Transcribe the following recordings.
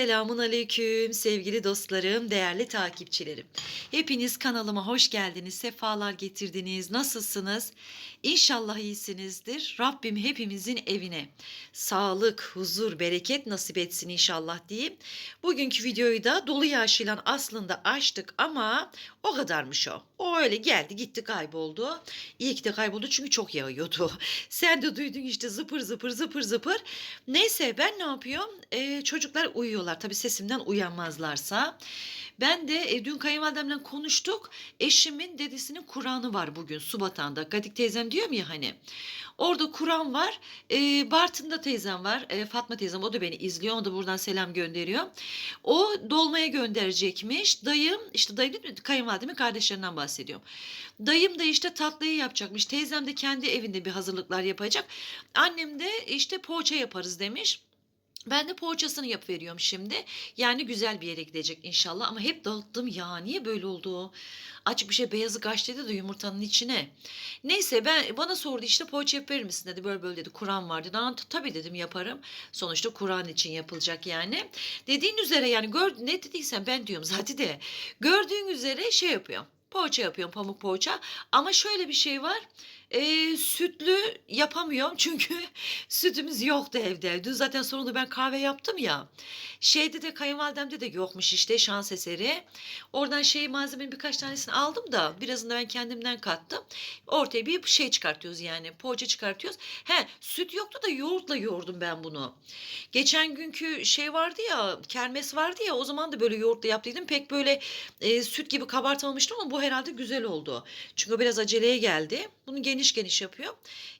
Selamun aleyküm sevgili dostlarım, değerli takipçilerim. Hepiniz kanalıma hoş geldiniz, sefalar getirdiniz. Nasılsınız? İnşallah iyisinizdir. Rabbim hepimizin evine sağlık, huzur, bereket nasip etsin inşallah diyeyim. Bugünkü videoyu da dolu yağışıyla aslında açtık ama o kadarmış o. O öyle geldi gitti kayboldu. İyi ki de kayboldu çünkü çok yağıyordu. Sen de duydun işte zıpır zıpır zıpır zıpır. Neyse ben ne yapıyorum? Ee, çocuklar uyuyorlar. Tabii sesimden uyanmazlarsa. Ben de e, dün kayınvalidemle konuştuk. Eşimin dedesinin Kur'an'ı var bugün Subatan'da. Gadik teyzem diyorum ya hani. Orada Kur'an var. E, Bartın'da teyzem var. E, Fatma teyzem o da beni izliyor. Ona da buradan selam gönderiyor. O dolmaya gönderecekmiş. Dayım işte dayım değil mi? Kayınvalidemin kardeşlerinden bahsediyorum. Dayım da işte tatlıyı yapacakmış. Teyzem de kendi evinde bir hazırlıklar yapacak. Annem de işte poğaça yaparız demiş. Ben de poğaçasını yap veriyorum şimdi. Yani güzel bir yere gidecek inşallah ama hep dağıttım ya. Niye böyle oldu? Açık bir şey beyazı kaç dedi de yumurtanın içine. Neyse ben bana sordu işte poğaça yap verir misin dedi. Böyle böyle dedi. Kur'an var dedi. "Aa, Tabii dedim yaparım. Sonuçta Kur'an için yapılacak yani. Dediğin üzere yani gör, ne dediysen ben diyorum zaten de. Gördüğün üzere şey yapıyorum. Poğaça yapıyorum pamuk poğaça. Ama şöyle bir şey var. E, sütlü yapamıyorum çünkü sütümüz yoktu evde. Dün zaten sonunda ben kahve yaptım ya. Şeyde de kayınvalidemde de yokmuş işte şans eseri. Oradan şey malzemenin birkaç tanesini aldım da birazını ben kendimden kattım. Ortaya bir şey çıkartıyoruz yani poğaça çıkartıyoruz. He süt yoktu da yoğurtla yoğurdum ben bunu. Geçen günkü şey vardı ya kermes vardı ya o zaman da böyle yoğurtla yaptıydım. Pek böyle e, süt gibi kabartamamıştım ama bu herhalde güzel oldu. Çünkü biraz aceleye geldi. Bunu geniş geniş yapıyor.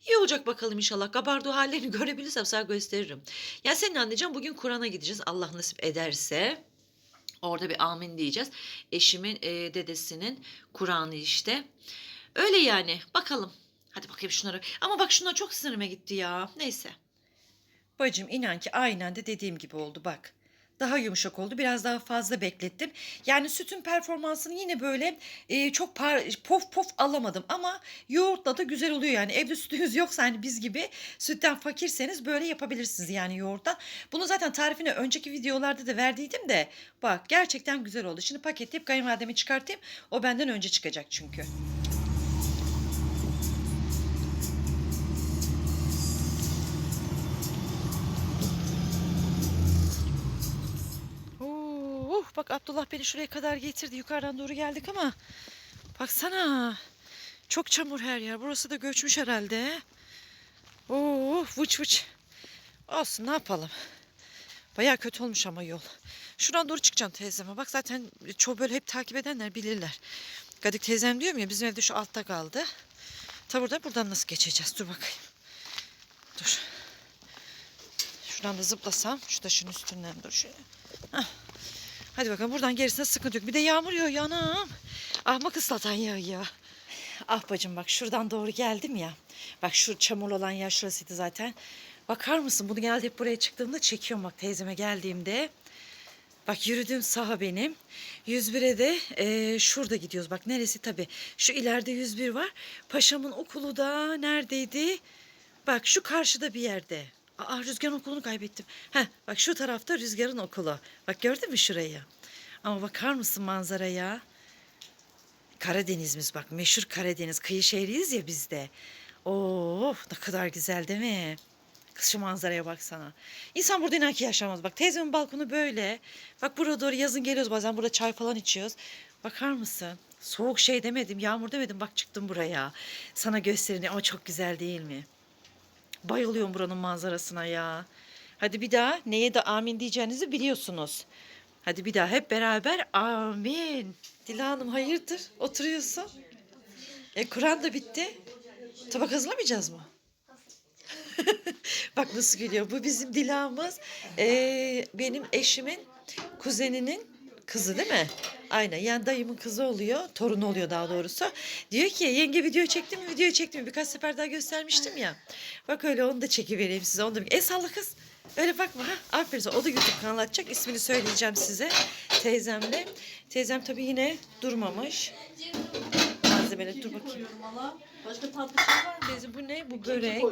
İyi olacak bakalım inşallah. Kabardığı hallerini görebilirsem sana gösteririm. Ya senin anneciğim bugün Kur'an'a gideceğiz. Allah nasip ederse. Orada bir amin diyeceğiz. Eşimin e, dedesinin Kur'an'ı işte. Öyle yani. Bakalım. Hadi bakayım şunları. Ama bak şunlar çok sinirime gitti ya. Neyse. Bacım inan ki aynen de dediğim gibi oldu bak. Daha yumuşak oldu. Biraz daha fazla beklettim. Yani sütün performansını yine böyle e, çok par, pof pof alamadım. Ama yoğurtla da güzel oluyor yani. Evde sütünüz yoksa hani biz gibi sütten fakirseniz böyle yapabilirsiniz yani yoğurttan. Bunu zaten tarifini önceki videolarda da verdiydim de bak gerçekten güzel oldu. Şimdi paketleyip kayınvalidemi çıkartayım. O benden önce çıkacak çünkü. Oo, bak Abdullah beni şuraya kadar getirdi. Yukarıdan doğru geldik ama baksana. Çok çamur her yer. Burası da göçmüş herhalde. Oo, vıç vıç. Olsun ne yapalım. Baya kötü olmuş ama yol. Şuradan doğru çıkacağım teyzeme. Bak zaten çoğu böyle hep takip edenler bilirler. Gadik teyzem diyorum ya bizim evde şu altta kaldı. Ta burada buradan nasıl geçeceğiz? Dur bakayım. Dur. Şuradan da zıplasam. Şu taşın üstünden dur şöyle. Hah. Hadi bakalım buradan gerisine sıkıntı yok. Bir de yağmur yağıyor yanam. Ahmak ıslatan yağıyor. Ah bacım bak şuradan doğru geldim ya. Bak şu çamur olan yer şurasıydı zaten. Bakar mısın bunu genelde hep buraya çıktığımda çekiyorum bak teyzeme geldiğimde. Bak yürüdüğüm saha benim. 101'e de e, şurada gidiyoruz. Bak neresi tabii. Şu ileride 101 var. Paşamın okulu da neredeydi? Bak şu karşıda bir yerde. Aa Rüzgar'ın okulunu kaybettim. Heh, bak şu tarafta Rüzgar'ın okulu. Bak gördün mü şurayı? Ama bakar mısın manzaraya? Karadeniz'imiz bak meşhur Karadeniz kıyı şehriyiz ya biz de. Oo ne kadar güzel değil mi? Kız şu manzaraya baksana. İnsan burada inan ki yaşamaz. Bak teyzemin balkonu böyle. Bak burada doğru yazın geliyoruz bazen burada çay falan içiyoruz. Bakar mısın? Soğuk şey demedim, yağmur demedim. Bak çıktım buraya. Sana göstereyim ama çok güzel değil mi? Bayılıyorum buranın manzarasına ya. Hadi bir daha neye de amin diyeceğinizi biliyorsunuz. Hadi bir daha hep beraber amin. Dila Hanım hayırdır? Oturuyorsun. E Kur'an da bitti. Tabak hazırlamayacağız mı? Bak nasıl gülüyor. Bu bizim Dila'mız. Ee, benim eşimin kuzeninin kızı değil mi? Aynen yani dayımın kızı oluyor. Torunu oluyor daha doğrusu. Diyor ki yenge video çektim mi? Video çektim mi? Birkaç sefer daha göstermiştim ya. Bak öyle onu da çekivereyim size. Onu da... E salla kız. Öyle bakma ha. Aferin sana. O da YouTube kanalı açacak. İsmini söyleyeceğim size. Teyzemle. Teyzem tabii yine durmamış. Malzemeleri dur bakayım. Başka tatlı şey var mı? Teyze bu ne? Bu börek.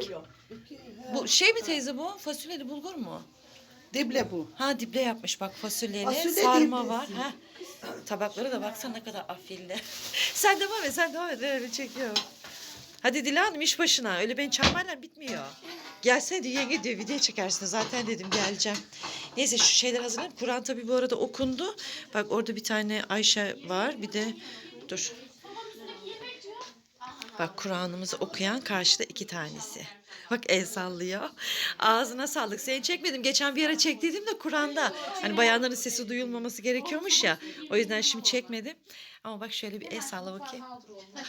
Bu şey mi teyze bu? Fasulyeli bulgur mu? Dible bu. Ha dible yapmış bak fasulyeli. Fasulye sarma diblesi. var. Ha. Tabakları da baksana ne kadar afilli. sen devam et sen devam et. Ben öyle çekiyorum. Hadi Dila Hanım iş başına. Öyle beni çağırmayla bitmiyor. Gelsene diyor yenge diyor video çekersin. Zaten dedim geleceğim. Neyse şu şeyler hazırlayayım. Kur'an tabii bu arada okundu. Bak orada bir tane Ayşe var. Bir de dur. Bak Kur'an'ımızı okuyan karşıda iki tanesi. Bak el sallıyor. Ağzına sağlık. Seni çekmedim. Geçen bir ara çektiydim de Kur'an'da. Hani bayanların sesi duyulmaması gerekiyormuş ya. O yüzden şimdi çekmedim. Ama bak şöyle bir el salla bakayım.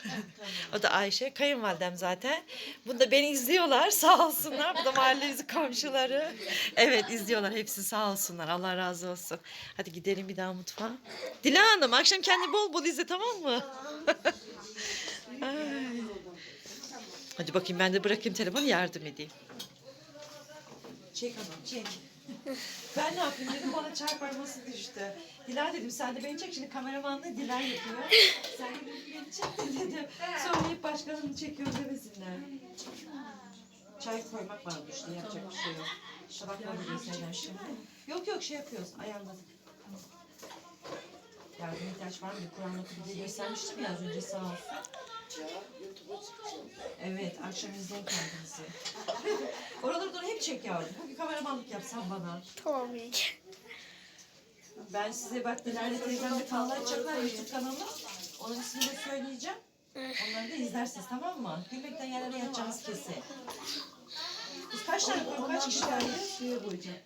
o da Ayşe. Kayınvalidem zaten. Bunu da beni izliyorlar. Sağ olsunlar. Bu da mahallemizin komşuları. Evet izliyorlar. Hepsi sağ olsunlar. Allah razı olsun. Hadi gidelim bir daha mutfağa. Dila Hanım akşam kendi bol bol izle tamam mı? Ay. Hadi bakayım ben de bırakayım telefonu yardım edeyim. Çek hanım çek. ben ne yapayım dedim bana çay parması düştü. Dila dedim sen de beni çek şimdi kameramanlığı Dila yapıyor. sen de beni çek de dedim. Sonra hep başkalarını çekiyor demesinler. Çay koymak var düştü yapacak bir şey yok. Tabakları göstereceğim şimdi. Yok yok şey yapıyoruz ayarladık. Yardım ihtiyaç var mı? Kur'an diye göstermiştim ya az önce sağ olsun. Evet, akşam izleyin kendinizi. Oraları doğru hep çek yavrum. Bugün kameramanlık yapsan bana. Tamam yenge. Ben size bak Dilar'la teyzemle kanal açacaklar YouTube kanalı. Onun ismini de söyleyeceğim. Onları da izlersiniz tamam mı? Gülmekten yerlere yatacağınız kesin. Biz kaç tane koyduk? Kaç kişi geldi? Suya koyacağım.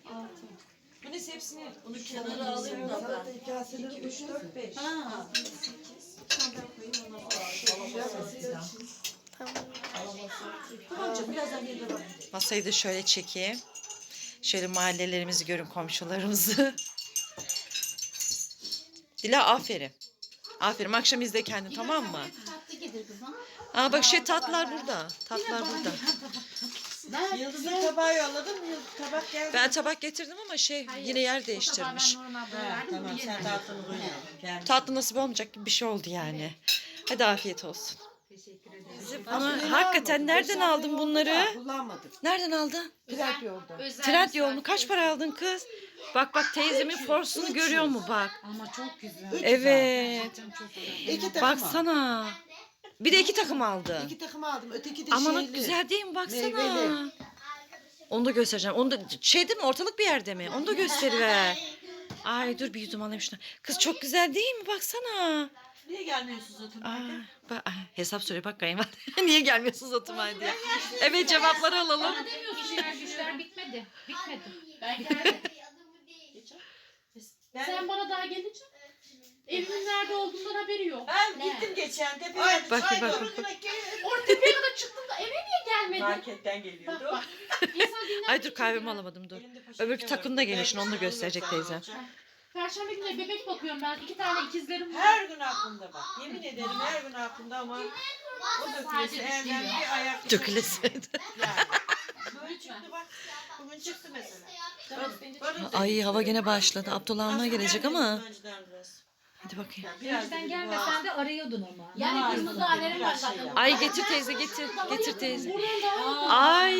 Bu neyse hepsini Bunu kenara alayım da ben. Salata kaseleri 3, 4, 5. Ha. Canım birazdan geri devam Masayı da şöyle çekeyim. Şöyle mahallelerimizi görün komşularımızı. Dila aferin. Aferin akşam izle kendin tamam mı? Aa bak şey tatlar burada. Tatlar burada. Yıldız'ın tabağı yolladım. Yıldız tabak geldi. Ben tabak getirdim ama şey yine yer değiştirmiş. Tamam sen tatlını. Gel. Tatlı nasip olmayacak gibi bir şey oldu yani. Hadi afiyet olsun. Ama Fasulyeyi hakikaten almadım. nereden aldın bunları? Kullanmadık. Nereden aldın? Trend yolda. Trend yolunu kaç para aldın kız? Bak bak teyzemin forsunu görüyor mu bak. Ama çok güzel. Evet. İki takım aldım. Baksana. Bir de iki takım aldı. İki takım aldım. Öteki de Aman şeyli. güzel değil mi baksana. Meyveli. Onu da göstereceğim. Onu da şeyde mi ortalık bir yerde mi? Onu da gösteriver. Ay dur bir yudum alayım şunu. Kız çok güzel değil mi? Baksana. Niye gelmiyorsunuz oturmaya? Bak, hesap soruyor bak kayınvalide. Niye gelmiyorsunuz oturmaya diye. Evet cevapları alalım. İşler güçler bitmedi. Bitmedi. Ben geldim. Sen bana daha gelince evimin nerede olduğundan haberi yok. Ben gittim geçen tepeye. Ay, Bak, ay, bak, doğru bak, bak. Orada tepeye kadar çıktım da eve niye gelmedin? Marketten Bak geliyordu. bak. İnsan. Ay dur kahvemi alamadım dur. Öbürkü takım da geliyor şimdi onu da gösterecek teyze. Perşembe günü bebek bakıyorum ben. iki tane ikizlerim var. Her gün aklımda bak. Yemin ederim her gün aklımda ama o dökülesi elden bir ayak. Döküleseydi. Böyle çıktı bak. Bugün çıktı mesela. Ay hava gene başladı. Abdullah almaya gelecek ama. Hadi bakayım. Önceden gelmesen de arıyordun ama. Yani kırmızı alerim var şey zaten. Ay getir teyze getir. Getir teyze. Ay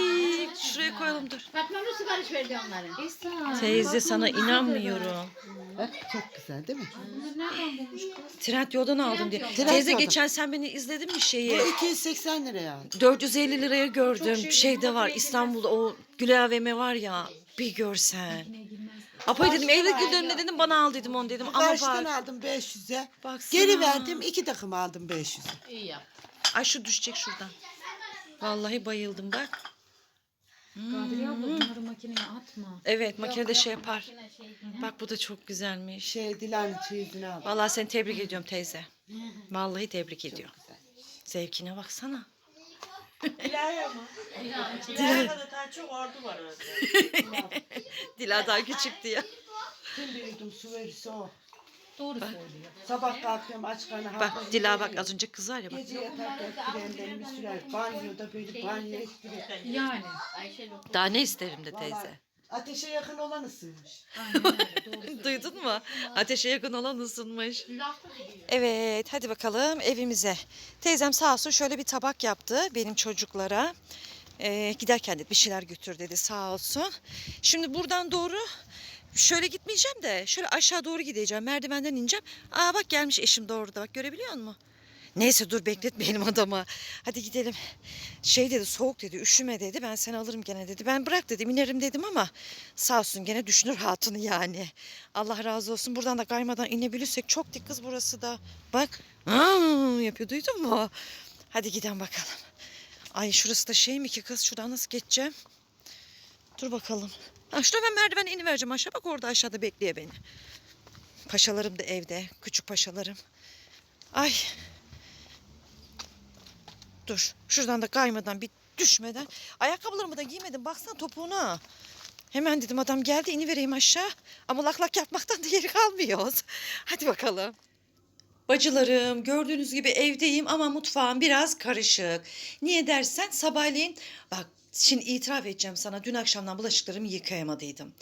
şuraya koyalım dur. Fatma'nın sipariş verdi onları. Teyze sana inanmıyorum. Bak çok güzel değil mi? Bunları nereden bulmuş kız? Trend yoldan aldım diye. Trend Teyze yoldan. geçen sen beni izledin mi şeyi? Bu 280 liraya aldım. 450 liraya gördüm. Şeyde var İstanbul'da o Gül AVM var ya. Bir görsen. Apay dedim yıl dönümüne dedim bana al dedim onu dedim. Ama Karşıdan bak. aldım 500'e. Baksana. Geri verdim iki takım aldım 500'e. İyi yap. Ay şu düşecek şuradan. Vallahi bayıldım bak. Kadriye abla bunları makineye atma. Evet makinede şey yapar. Şey. Bak bu da çok güzelmiş. Şey Dilan'ın çeyizini aldım. Vallahi seni tebrik ediyorum teyze. Vallahi tebrik ediyorum. Zevkine baksana. İlahi ama. İlahi kadar daha çok ordu var orada. Dila daha küçük diye. Tüm bir yudum su verirse o. Doğru söylüyor. Sabah kalkıyorum aç karnı Bak Dila bak az önce kız var ya bak. Gece yatarken kremlerimi sürer. Banyoda böyle banyo ettirir. Yani. Daha ne isterim de Vallahi teyze. Ateşe yakın olan ısınmış. Duydun mu? Ateşe yakın olan ısınmış. Evet hadi bakalım evimize. Teyzem sağ olsun şöyle bir tabak yaptı benim çocuklara. Ee, giderken de bir şeyler götür dedi sağ olsun. Şimdi buradan doğru şöyle gitmeyeceğim de şöyle aşağı doğru gideceğim. Merdivenden ineceğim. Aa bak gelmiş eşim de orada bak görebiliyor musun? Neyse dur bekletmeyelim adamı. Hadi gidelim. Şey dedi soğuk dedi üşüme dedi ben seni alırım gene dedi. Ben bırak dedim inerim dedim ama sağ olsun gene düşünür hatunu yani. Allah razı olsun buradan da kaymadan inebilirsek çok dik kız burası da. Bak yapıyor duydun mu? Hadi gidelim bakalım. Ay şurası da şey mi ki kız şuradan nasıl geçeceğim? Dur bakalım. Ha, şurada ben merdiven inivereceğim aşağı bak orada aşağıda bekliyor beni. Paşalarım da evde küçük paşalarım. Ay Dur. Şuradan da kaymadan bir düşmeden. Ayakkabılarımı da giymedim. Baksana topuğuna. Hemen dedim adam geldi inivereyim aşağı. Ama lak lak yapmaktan da yeri kalmıyoruz. Hadi bakalım. Bacılarım gördüğünüz gibi evdeyim ama mutfağım biraz karışık. Niye dersen sabahleyin bak şimdi itiraf edeceğim sana dün akşamdan bulaşıklarımı yıkayamadıydım.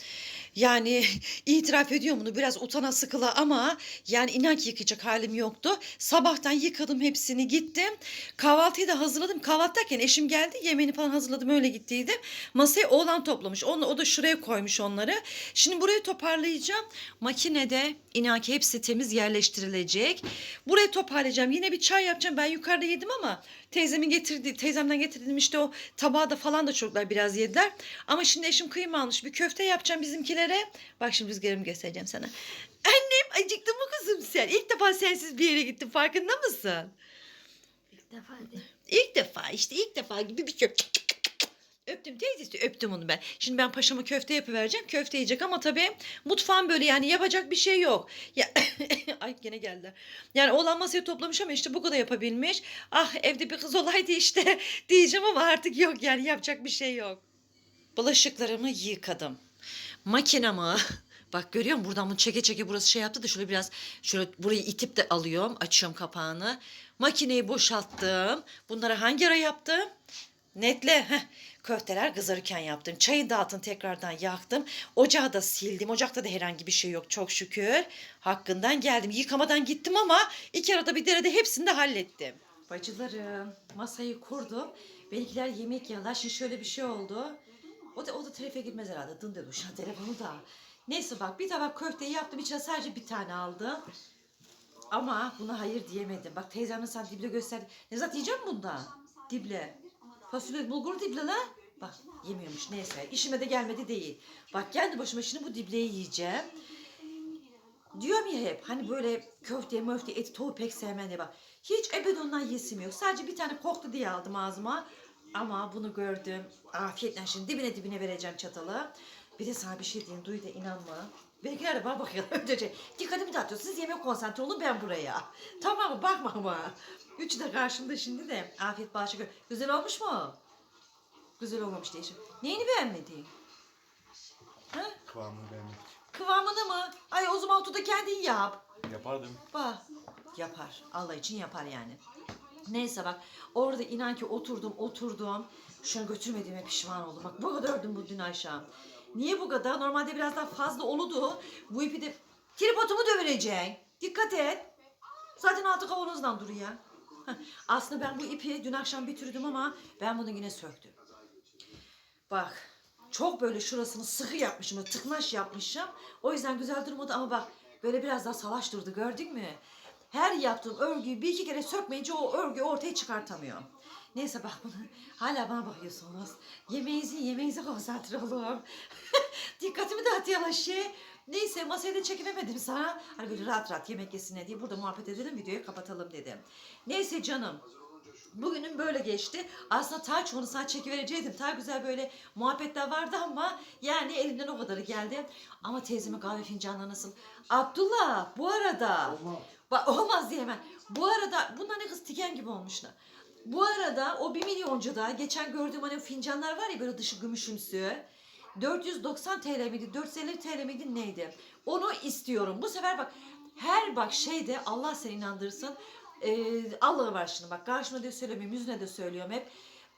Yani itiraf ediyorum bunu biraz utana sıkıla ama yani inan ki yıkayacak halim yoktu. Sabahtan yıkadım hepsini gittim. Kahvaltıyı da hazırladım. Kahvaltı derken eşim geldi yemeğini falan hazırladım öyle gittiydim. Masayı oğlan toplamış. Onu, o da şuraya koymuş onları. Şimdi burayı toparlayacağım. Makinede inan ki hepsi temiz yerleştirilecek. Burayı toparlayacağım. Yine bir çay yapacağım. Ben yukarıda yedim ama teyzemin getirdiği, teyzemden getirdiğim işte o tabağı da falan da çocuklar biraz yediler. Ama şimdi eşim kıyma almış. Bir köfte yapacağım bizimkilere. Bak şimdi rüzgarımı göstereceğim sana. Annem acıktın mı kızım sen? İlk defa sensiz bir yere gittim. Farkında mısın? İlk defa değil. İlk defa işte ilk defa gibi bir köfte. Öptüm teyzesi öptüm onu ben. Şimdi ben paşama köfte yapıvereceğim. Köfte yiyecek ama tabii mutfağım böyle yani yapacak bir şey yok. Ya ay gene geldiler. Yani oğlan masayı toplamış ama işte bu kadar yapabilmiş. Ah evde bir kız olaydı işte diyeceğim ama artık yok yani yapacak bir şey yok. Bulaşıklarımı yıkadım. Makinamı Bak görüyor musun buradan bunu çeke çeke burası şey yaptı da şöyle biraz şöyle burayı itip de alıyorum. Açıyorum kapağını. Makineyi boşalttım. Bunları hangi ara yaptım? Netle. Heh. Köfteler kızarırken yaptım. Çayı dağıtın tekrardan yaktım. Ocağı da sildim. Ocakta da herhangi bir şey yok çok şükür. Hakkından geldim. Yıkamadan gittim ama iki arada bir derede hepsini de hallettim. Bacılarım masayı kurdum. Benimkiler yemek yiyorlar. Şimdi şöyle bir şey oldu. O da, o da tarafa girmez herhalde. Dın dedi şu telefonu da. Neyse bak bir tabak köfteyi yaptım. İçine sadece bir tane aldım. Ama buna hayır diyemedim. Bak teyzem sana dible gösterdi. Nezat yiyecek misin bundan? Dible. Fasulye bulgur dible la. Bak yemiyormuş neyse. İşime de gelmedi değil. Bak kendi başıma şimdi bu dibleyi yiyeceğim. Diyorum ya hep hani böyle köfte möfte eti tavuğu pek sevmem diye bak. Hiç ebed ondan yesim yok. Sadece bir tane koktu diye aldım ağzıma. Ama bunu gördüm. Afiyetle şimdi dibine dibine vereceğim çatalı. Bir de sana bir şey diyeyim. Duy da inanma. Benimkiler de bana bakıyorlar. Önce dikkatimi dağıtıyor. Siz yemek konsantre olun ben buraya. Tamam mı? Bakma ama. Üçü de karşımda şimdi de. Afiyet şeker. Güzel olmuş mu? Güzel olmamış değişim. Neyini beğenmedin? Ha? Kıvamını beğenmek Kıvamını mı? Ay o zaman da kendin yap. Yapardım. Bak yapar. Allah için yapar yani. Neyse bak orada inan ki oturdum oturdum. Şunu götürmediğime pişman oldum. Bak bu kadar ördüm bu dün akşam. Niye bu kadar? Normalde biraz daha fazla oludu. Bu ipi de tripodumu dövüreceksin. Dikkat et. Zaten altı kavanozdan duruyor. Aslında ben bu ipi dün akşam bitirdim ama ben bunu yine söktüm. Bak çok böyle şurasını sıkı yapmışım, böyle tıknaş yapmışım. O yüzden güzel durmadı ama bak böyle biraz daha salaş durdu gördün mü? Her yaptığım örgüyü bir iki kere sökmeyince o örgüyü ortaya çıkartamıyorum. Neyse bak bunu hala bana bakıyorsunuz. Yemeğinizi yemeğinize konsantre olun. Dikkatimi dağıtıyor şey. Neyse masaya da çekinemedim sana. Hani böyle rahat rahat yemek yesin diye burada muhabbet edelim videoyu kapatalım dedim. Neyse canım. Bugünüm böyle geçti. Aslında ta çoğunu sana çekivereceydim. Ta güzel böyle muhabbetler vardı ama yani elimden o kadarı geldi. Ama teyzemin kahve fincanları nasıl? Abdullah bu arada. Bak olmaz diye hemen. Bu arada bunlar ne kız tiken gibi olmuşlar. Bu arada o bir milyoncu da geçen gördüğüm hani fincanlar var ya böyle dışı gümüşümsü. 490 TL miydi? 450 TL miydi neydi? Onu istiyorum. Bu sefer bak her bak şeyde Allah seni inandırsın. Ee, Allah'ı var şimdi bak karşıma diye söylemiyorum yüzüne de söylüyorum hep.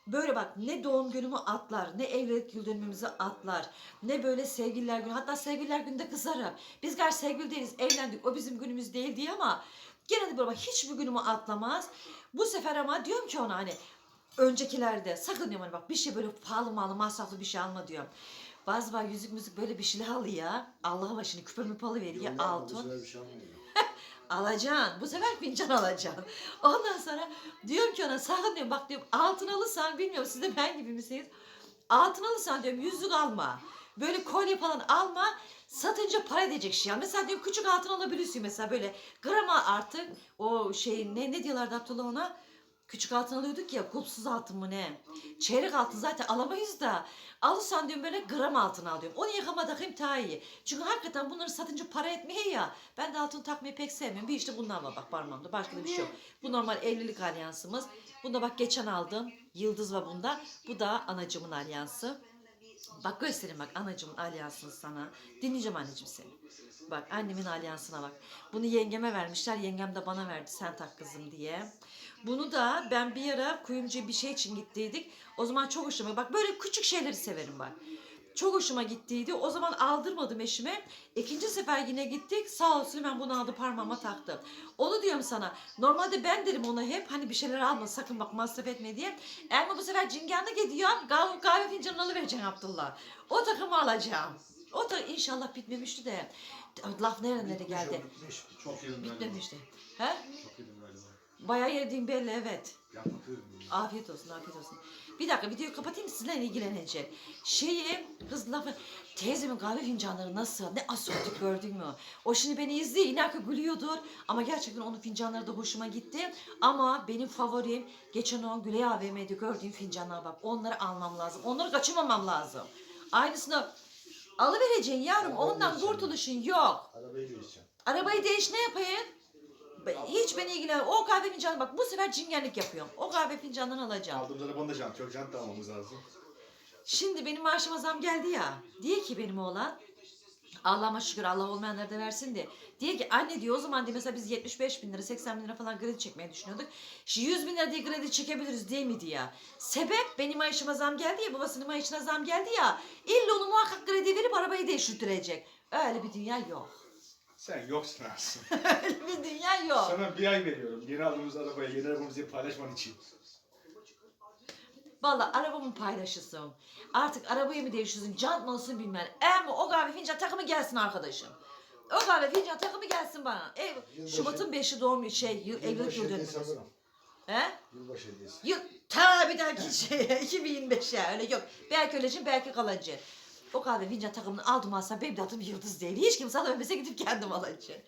Böyle bak ne doğum günümü atlar, ne evlilik yıl dönümümüzü atlar, ne böyle sevgililer günü. Hatta sevgililer gününde kızarım. Biz gerçi sevgili değiliz, evlendik, o bizim günümüz değil diye ama gene de böyle bak hiçbir günümü atlamaz. Bu sefer ama diyorum ki ona hani öncekilerde sakın diyorum hani bak bir şey böyle pahalı malı masraflı bir şey alma diyorum. Bazı var yüzük müzik böyle bir şeyler alıyor. Allah başını küpe müpe veriyor altın. Bir şey. Alacaksın. Bu sefer fincan alacaksın. Ondan sonra diyorum ki ona sakın diyorum bak diyorum altın alırsan bilmiyorum siz de ben gibi misiniz? Altın alırsan diyorum yüzük alma. Böyle kolye falan alma. Satınca para edecek şey. al. Mesela diyorum küçük altın alabilirsin mesela böyle grama artık o şey ne ne diyorlardı Abdullah ona? Küçük altın alıyorduk ya kulpsuz altın mı ne? Çeyrek altın zaten alamayız da. Alırsan diyorum böyle gram altın al diyorum. Onu yıkama takayım daha iyi. Çünkü hakikaten bunları satınca para etmeye ya. Ben de altın takmayı pek sevmiyorum. Bir işte bundan var bak parmağımda. Başka da bir şey yok. Bu normal evlilik alyansımız. Bunda bak geçen aldım. Yıldız var bunda. Bu da anacımın alyansı. Bak göstereyim bak anacımın alyansını sana. Dinleyeceğim anneciğim seni. Bak annemin alyansına bak. Bunu yengeme vermişler. Yengem de bana verdi sen tak kızım diye. Bunu da ben bir ara kuyumcuya bir şey için gittiydik. O zaman çok hoşuma bak böyle küçük şeyleri severim bak. Çok hoşuma gittiydi. O zaman aldırmadım eşime. İkinci sefer yine gittik. Sağ olsun hemen bunu aldı parmağıma taktı. Onu diyorum sana. Normalde ben derim ona hep hani bir şeyler alma sakın bak masraf etme diye. Ama bu sefer cinganda gidiyor. Kahve, kahve fincanını alıvereceksin Abdullah. O takımı alacağım. O da inşallah bitmemişti de. Laf nerelere geldi. Bitmiş. Çok galiba. Bitmemişti. He? Çok. Bayağı yediğim belli evet. Afiyet olsun, afiyet olsun. Bir dakika videoyu kapatayım sizinle ilgilenecek. Şeyi, kız lafı, teyzemin kahve fincanları nasıl? Ne asortik gördün mü? O şimdi beni izliyor, ileride gülüyordur. Ama gerçekten onun fincanları da hoşuma gitti. Ama benim favorim, geçen o Güley AVM'de gördüğüm fincanlar bak. Onları almam lazım. Onları kaçırmamam lazım. Aynısını alıvereceksin yavrum. Ya, Ondan kurtuluşun yok. Arabayı değişeceğim. Arabayı değiş ne yapayım? Hiç beni ilgilen. O kahve fincanı bak bu sefer cingenlik yapıyorum. O kahve fincanını alacağım. Aldığımız arabanın da jant yok. Jant da almamız lazım. Şimdi benim maaşıma zam geldi ya. Diye ki benim oğlan Allah'ıma şükür Allah olmayanları da versin de. Diye ki anne diyor o zaman diye mesela biz 75 bin lira 80 bin lira falan kredi çekmeyi düşünüyorduk. Şimdi 100 bin lira diye kredi çekebiliriz değil mi diye. Sebep benim maaşıma zam geldi ya babasının maaşına zam geldi ya. İlla onu muhakkak kredi verip arabayı değiştirecek. Öyle bir dünya yok. Sen yoksun aslında. Öyle bir dünya yok. Sana bir ay veriyorum. Yeni aldığımız arabaya yeni arabamızı diye paylaşman için. Valla arabamı paylaşırsın. Artık arabayı mı değiştiriyorsun, jant mı olsun bilmem. Ama o kahve fincan takımı gelsin arkadaşım. O kahve fincan takımı gelsin bana. Ev, Yılbaşı- Şubat'ın 5'i doğum şey, yıl, evlilik yıl dönümümüz. alırım. He? Yılbaşı hediyesi. Yıl, ta bir dahaki şey, 2025'e öyle yok. Belki öleceğim, belki kalıcı. O kahve fincan takımını aldım alsam benim de adım Yıldız değil. Hiç kimse alamasa gidip kendim alacağım.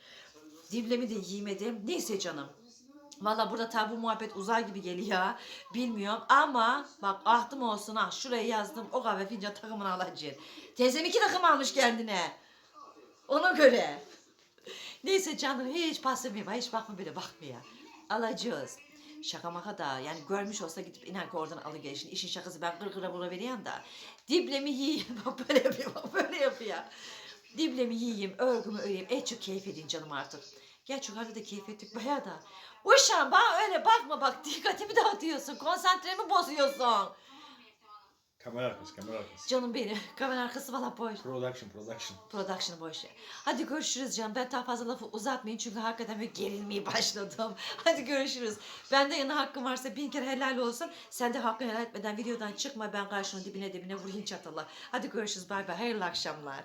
Diblemi de giymedim. Neyse canım. Valla burada tabi bu muhabbet uzay gibi geliyor. Bilmiyorum ama bak ahtım olsun ha. Şuraya yazdım o kahve fincan takımını alacağım. Teyzem iki takım almış kendine. Ona göre. Neyse canım hiç paslamıyor. Hiç bakma bile bakmıyor. Alacağız. Şaka maka da yani görmüş olsa gidip inan ki oradan alıgel. Şimdi işin şakası ben kır kıra buna vereyim da. Diblemi yiyeyim. Bak böyle yapıyor böyle yapıyor. Diblemi yiyeyim, örgümü öreyim. En çok keyif edin canım artık. Gerçi yukarıda da keyif ettik bayağı da. Uşağım bana öyle bakma bak dikkatimi dağıtıyorsun. Konsantremi bozuyorsun. Kamera arkası, kamera arkası. Canım benim. Kamera arkası valla boş. Production, production. Production'ı boş ver. Hadi görüşürüz canım. Ben daha fazla lafı uzatmayın çünkü hakikaten böyle gerilmeye başladım. Hadi görüşürüz. Bende yana hakkım varsa bin kere helal olsun. Sen de hakkını helal etmeden videodan çıkma. Ben karşının dibine dibine vurayım çatalla. Hadi görüşürüz. Bay bay. Hayırlı akşamlar.